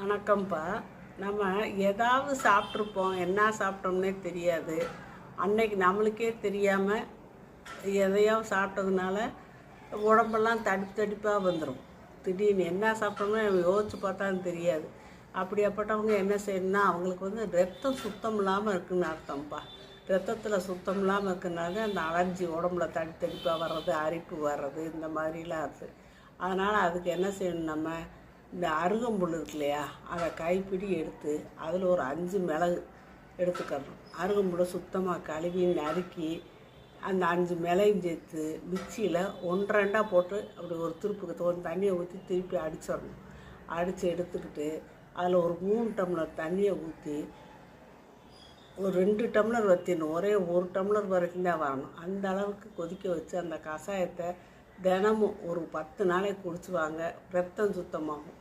வணக்கம்ப்பா. நம்ம ஏதாவது சாப்பிட்ருப்போம் என்ன சாப்பிட்டோம்னே தெரியாது. அன்னைக்கு நம்மளுக்கே தெரியாமல் எதையோ சாப்பிட்டதுனால உடம்பெல்லாம் தடுப்பு தடிப்பாக வந்துடும் திடீர்னு என்ன சாப்பிட்டோம்னா யோசிச்சு பார்த்தாலும் தெரியாது. அப்படியாப்பட்டவங்க என்ன செய்யணும்னா அவங்களுக்கு வந்து ரத்தம் சுத்தம் இல்லாமல் இருக்குன்னு அர்த்தம்ப்பா. ரத்தத்தில் சுத்தம் இல்லாமல் இருக்கனால அந்த அலர்ஜி உடம்புல தடி தடிப்பாக வர்றது அரிப்பு வர்றது இந்த மாதிரிலாம் இருக்குது அதனால் அதுக்கு என்ன செய்யணும் நம்ம? இந்த அருகம்புல் இருக்கு இல்லையா அதை கைப்பிடி எடுத்து அதில் ஒரு அஞ்சு மிளகு எடுத்துக்கணும். அருகம்புல்லை சுத்தமாக கழுவி நறுக்கி அந்த அஞ்சு மிளகையும் சேர்த்து மிக்சியில் ஒன்று ரெண்டாக போட்டு அப்படி ஒரு திருப்புக்கு தோணும் தண்ணியை ஊற்றி திருப்பி அடிச்சிடணும். அடித்து எடுத்துக்கிட்டு அதில் ஒரு மூணு டம்ளர் தண்ணியை ஊற்றி ஒரு ரெண்டு டம்ளர் வற்றிடணும் ஒரே ஒரு டம்ளர் வரைக்கும் தான் வரணும். அந்த அளவுக்கு கொதிக்க வச்சு அந்த கஷாயத்தை தினமும் ஒரு பத்து நாளைக்கு குடிச்சுவாங்க ரத்தம் சுத்தமாகும்.